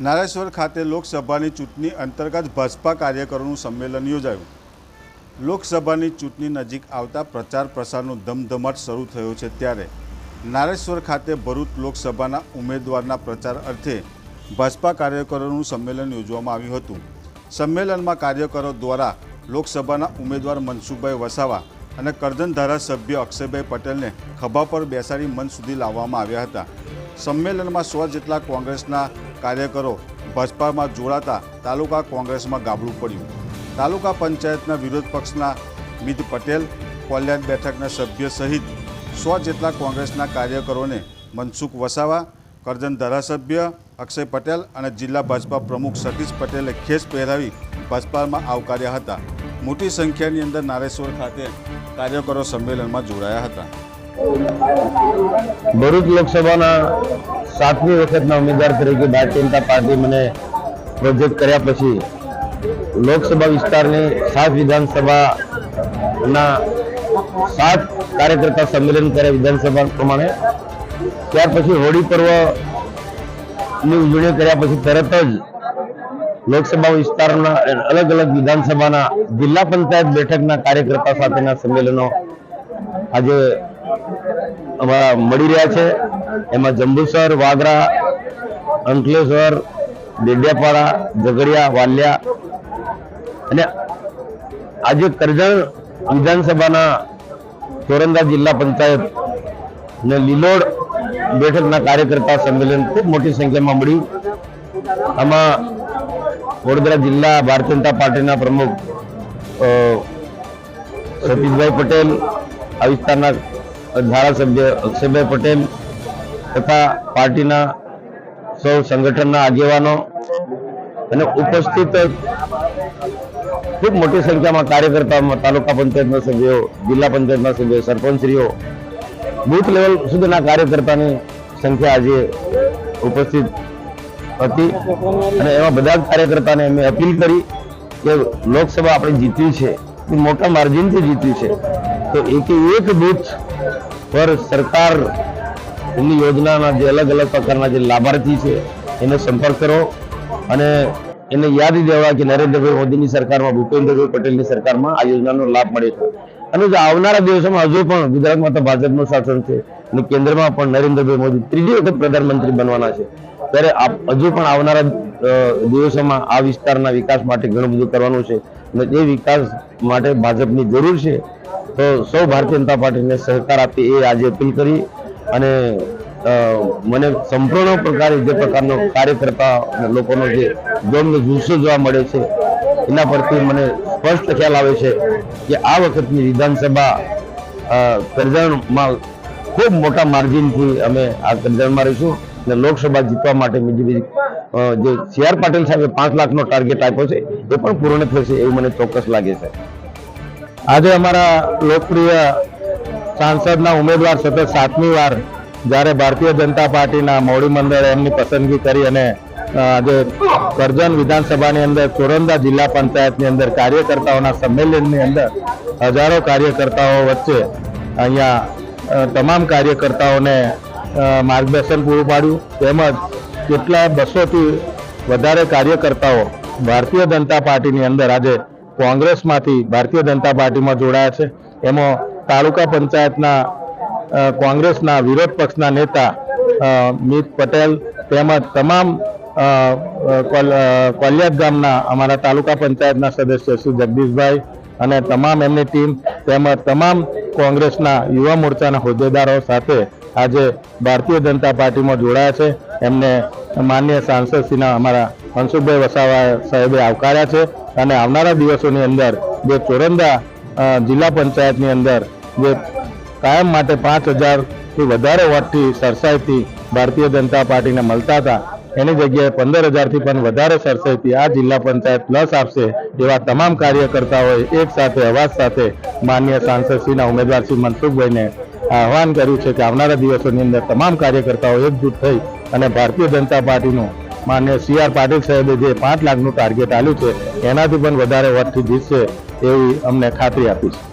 નારેશ્વર ખાતે લોકસભાની ચૂંટણી અંતર્ગત ભાજપા કાર્યકરોનું સંમેલન યોજાયું. લોકસભાની ચૂંટણી નજીક આવતા પ્રચાર પ્રસારનો ધમધમાટ શરૂ થયો છે ત્યારે નારેશ્વર ખાતે ભરૂચ લોકસભાના ઉમેદવારના પ્રચાર અર્થે ભાજપા કાર્યકરોનું સંમેલન યોજવામાં આવ્યું હતું. સંમેલનમાં કાર્યકરો દ્વારા લોકસભાના ઉમેદવાર મનસુખભાઈ વસાવા અને કરજણ ધારાસભ્ય અક્ષયભાઈ પટેલને ખભા પર બેસાડી મંચ સુધી લાવવામાં આવ્યા હતા. સંમેલનમાં સો જેટલા કોંગ્રેસના કાર્યકરો ભાજપામાં જોડાતા તાલુકા કોંગ્રેસમાં ગાબડું પડ્યું. તાલુકા પંચાયતના વિરોધ પક્ષના મિત પટેલ, કોલ્યાણ બેઠકના સભ્ય સહિત સો જેટલા કોંગ્રેસના કાર્યકરોને મનસુખ વસાવા, કરજણ ધારાસભ્ય અક્ષય પટેલ અને જિલ્લા ભાજપા પ્રમુખ સતીશ પટેલે ખેસ પહેરાવી ભાજપામાં આવકાર્યા હતા. મોટી સંખ્યાની અંદર નારેશ્વર ખાતે કાર્યકરો સંમેલનમાં જોડાયા હતા. ભરૂચ લોકસભાના સાતમી વખતના ઉમેદવાર તરીકે ભારતીય જનતા પાર્ટી મને પ્રોજેક્ટ કર્યા પછી લોકસભા વિસ્તારની સાત વિધાનસભાના સાત કાર્યકર્તા સંમેલન કર્યા વિધાનસભા પ્રમાણે. ત્યાર પછી હોળી પર્વની ઉજવણી કર્યા પછી તરત જ લોકસભા વિસ્તારના અલગ અલગ વિધાનસભાના જિલ્લા પંચાયત બેઠકના કાર્યકર્તા સાથેના સંમેલનો આજે અમારા મળી રહ્યા છે. એમાં જંબુસર, વાગરા, અંકલેશ્વર, દેડિયાપાડા, ઝઘડિયા, વાલિયા અને આજે કરજણ વિધાનસભાના ચોરંદા જિલ્લા પંચાયત ને લીલોડ બેઠકના કાર્યકર્તા સંમેલન ખૂબ મોટી સંખ્યામાં મળ્યું. આમાં વડોદરા જિલ્લા ભારતીય જનતા પાર્ટીના પ્રમુખ સતીશભાઈ પટેલ આ વિસ્તારના ધારાસભ્ય અક્ષયભાઈ પટેલ તથા પાર્ટીના સૌ સંગઠનના આગેવાનો અને ઉપસ્થિત ખૂબ મોટી સંખ્યામાં કાર્યકર્તાઓ તાલુકા પંચાયતના સભ્યો, જિલ્લા પંચાયતના સભ્યો, સરપંચશ્રીઓ, બુથ લેવલ સુધીના કાર્યકર્તાની સંખ્યા આજે ઉપસ્થિત હતી. અને એમાં બધા જ કાર્યકર્તાને અમે અપીલ કરી કે લોકસભા આપણે જીત્યું છે. મોટા માર્જિનથી જીત્યું છે. તો એક એક બૂથ પર સરકાર એની યોજનાના જે અલગ અલગ પ્રકારના જે લાભાર્થી છે, એને સંપર્ક કરો અને એને યાદ દેવા કે નરેન્દ્રભાઈ મોદીની સરકારમાં, ભૂપેન્દ્રભાઈ પટેલની સરકારમાં આ યોજનાનો લાભ મળે છે. અને જો આવનારા દિવસોમાં હજુ પણ ગુજરાતમાં તો ભાજપનું શાસન છે અને કેન્દ્રમાં પણ નરેન્દ્રભાઈ મોદી ત્રીજી વખત પ્રધાનમંત્રી બનવાના છે, ત્યારે હજુ પણ આવનારા દિવસોમાં આ વિસ્તારના વિકાસ માટે ઘણું બધું કરવાનું છે અને એ વિકાસ માટે ભાજપની જરૂર છે. તો સૌ ભારતીય જનતા પાર્ટીને સહકાર આપી એ આજે અપીલ કરી અને મને સંપૂર્ણ પ્રકારે જે પ્રકારનો કાર્યકર્તા લોકોનો જે જોમને જુસ્સો જોવા મળે છે, એના પરથી મને સ્પષ્ટ ખ્યાલ આવે છે કે આ વખતની વિધાનસભા કરજણમાં ખૂબ મોટા માર્જિનથી અમે આ કરજણમાં રહીશું અને લોકસભા જીતવા માટે બીજી બીજી જે સી આર પાટીલ સાહેબે પાંચ લાખનો ટાર્ગેટ આપ્યો છે, એ પણ પૂર્ણ થશે એવું મને ચોક્કસ લાગે છે. આજે અમારા લોકપ્રિય સાંસદના ઉમેદવાર સતત સાતમી વાર જ્યારે ભારતીય જનતા પાર્ટીના મોવડી મંડળે એમની પસંદગી કરી અને આજે કરજણ વિધાનસભાની અંદર ચોરંદા જિલ્લા પંચાયતની અંદર કાર્યકર્તાઓના સંમેલનની અંદર હજારો કાર્યકર્તાઓ વચ્ચે અહીંયા તમામ કાર્યકર્તાઓને માર્ગદર્શન પૂરું પાડ્યું. તેમજ કેટલા બસોથી વધારે કાર્યકર્તાઓ ભારતીય જનતા પાર્ટીની અંદર આજે કોંગ્રેસમાંથી ભારતીય જનતા પાર્ટીમાં જોડાયા છે. એમાં તાલુકા પંચાયતના કોંગ્રેસના વિરોધ પક્ષના નેતા મિત પટેલ તેમજ તમામ કોલિયાદ ગામના અમારા તાલુકા પંચાયતના સદસ્ય શ્રી જગદીશભાઈ અને તમામ એમની ટીમ તેમજ તમામ કોંગ્રેસના યુવા મોરચાના હોદ્દેદારો સાથે આજે ભારતીય જનતા પાર્ટીમાં જોડાયા છે. એમને માન્ય સાંસદશ્રીના અમારા મનસુખભાઈ વસાવા સાહેબે આવકાર્યા છે અને આવનારા દિવસોની અંદર જે ચોરંદા જિલ્લા પંચાયતની અંદર જે કાયમ માટે પાંચ હજારથી વધારે વોટથી સરસાઈથી ભારતીય જનતા પાર્ટીને મળતા હતા, એની જગ્યાએ પંદર હજારથી પણ વધારે સરસાઈથી આ જિલ્લા પંચાયત પ્લસ આપશે એવા તમામ કાર્યકર્તાઓએ એક સાથે, અવાજ સાથે માન્ય સાંસદશ્રીના ઉમેદવાર શ્રી મનસુખભાઈને આહવાન કર્યું છે કે આવનારા દિવસોની અંદર તમામ કાર્યકર્તાઓ એકજૂટ થઈ અને ભારતીય જનતા પાર્ટીનું માન્ય સી આર પાટીલ સાહેબે જે પાંચ લાખનું ટાર્ગેટ આપ્યું છે, એનાથી પણ વધારે વોટથી જીતશે એવી અમને ખાતરી આપી છે